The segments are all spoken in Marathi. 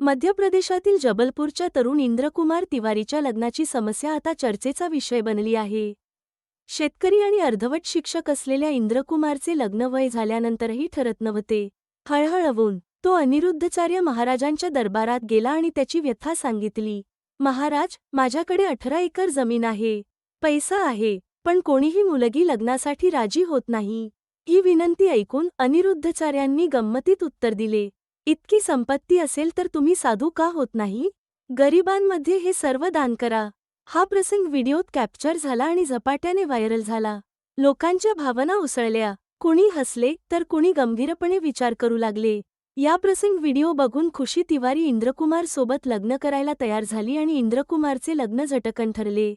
मध्य प्रदेशातील जबलपूरच्या तरुण इंद्रकुमार तिवारीच्या लग्नाची समस्या आता चर्चेचा विषय बनली आहे. शेतकरी आणि अर्धवट शिक्षक असलेल्या इंद्रकुमारचे लग्न वय झाल्यानंतरही ठरत नव्हते. हळहळवून तो अनिरुद्धचार्य महाराजांच्या दरबारात गेला आणि त्याची व्यथा सांगितली महाराज माझ्याकडे अठरा एकर जमीन आहे पैसा आहे पण कोणीही मुलगी लग्नासाठी राजी होत नाही. ही विनंती ऐकून अनिरुद्धचार्यांनी गंमतीत उत्तर दिले. इतकी संपत्ती असेल तर तुम्ही साधू का होत नाही? गरिबांमध्ये हे सर्व दान करा. हा प्रसंग व्हिडिओत कॅप्चर झाला आणि झपाट्याने व्हायरल झाला. लोकांच्या भावना उसळल्या. कुणी हसले तर कुणी गंभीरपणे विचार करू लागले. या प्रसंग व्हिडिओ बघून खुशी तिवारी इंद्रकुमार सोबत लग्न करायला तयार झाली आणि इंद्रकुमारचे लग्न झटकन ठरले.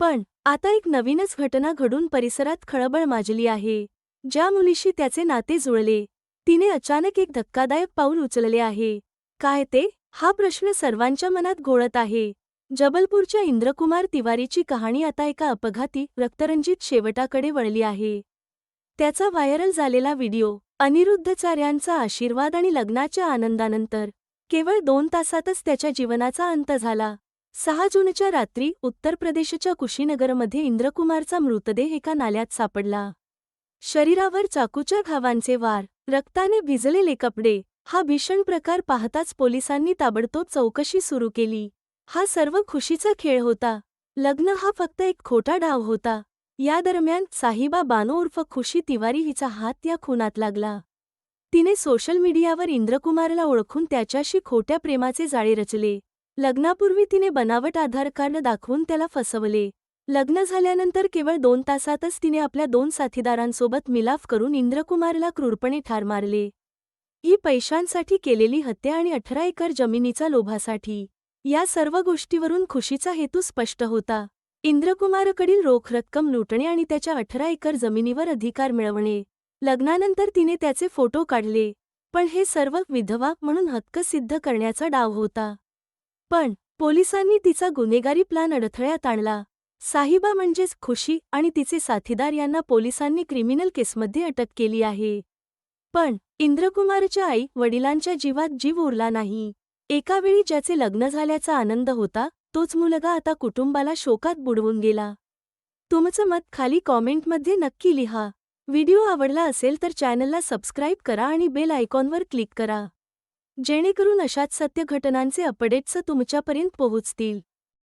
पण आता एक नवीनच घटना घडून परिसरात खळबळ माजली आहे. ज्या मुलीशी त्याचे नाते जुळले तिने अचानक एक धक्कादायक पाऊल उचलले आहे. काय ते? हा प्रश्न सर्वांच्या मनात घोळत आहे. जबलपूरच्या इंद्रकुमार तिवारीची कहाणी आता एका अपघाती रक्तरंजित शेवटाकडे वळली आहे. त्याचा व्हायरल झालेला व्हिडिओ अनिरुद्धचार्यांचा आशीर्वाद आणि लग्नाच्या आनंदानंतर केवळ दोन तासातच त्याच्या जीवनाचा अंत झाला. सहा जूनच्या रात्री उत्तर प्रदेशच्या कुशीनगरमध्ये इंद्रकुमारचा मृतदेह एका नाल्यात सापडला. शरीरावर चाकूच्या घावांचे वार रक्ताने भिजलेले कपडे हा भीषण प्रकार पाहताच पोलिसांनी ताबडतोब चौकशी सुरू केली. हा सर्व खुशीचा खेळ होता. लग्न हा फक्त एक खोटा डाव होता. या दरम्यान साहिबा बानो उर्फ खुशी तिवारी हिचा हात या खुनात लागला. तिने सोशल मीडियावर इंद्रकुमारला ओळखून त्याच्याशी खोट्या प्रेमाचे जाळे रचले. लग्नापूर्वी तिने बनावट आधार कार्ड दाखवून त्याला फसवले. लग्न झाल्यानंतर केवळ दोन तासातच तिने आपल्या दोन साथीदारांसोबत मिलाफ करून इंद्रकुमारला क्रूरपणे ठार मारले. ही पैशांसाठी केलेली हत्या आणि अठरा एकर जमिनीचा लोभासाठी या सर्व गोष्टीवरून खुशीचा हेतू स्पष्ट होता. इंद्रकुमारकडील रोख रक्कम लुटणे आणि त्याच्या अठरा एकर जमिनीवर अधिकार मिळवणे. लग्नानंतर तिने त्याचे फोटो काढले पण हे सर्व विधवा म्हणून हक्क सिद्ध करण्याचा डाव होता. पण पोलिसांनी तिचा गुन्हेगारी प्लान अडथळ्यात आणला. साहिबा म्हणजेच खुशी आणि तिचे साथीदार यांना पोलिसांनी क्रिमिनल केसमध्ये अटक केली आहे. पण इंद्रकुमारच्या आई वडिलांच्या जीवात जीव उरला नाही. एकावेळी ज्याचे लग्न झाल्याचा आनंद होता तोच मुलगा आता कुटुंबाला शोकात बुडवून गेला. तुमचं मत खाली कॉमेंटमध्ये नक्की लिहा. व्हिडिओ आवडला असेल तर चॅनलला सबस्क्राईब करा आणि बेल आयकॉनवर क्लिक करा. जेणेकरून अशाच सत्य घटनांचे अपडेट्स तुमच्यापर्यंत पोहोचतील.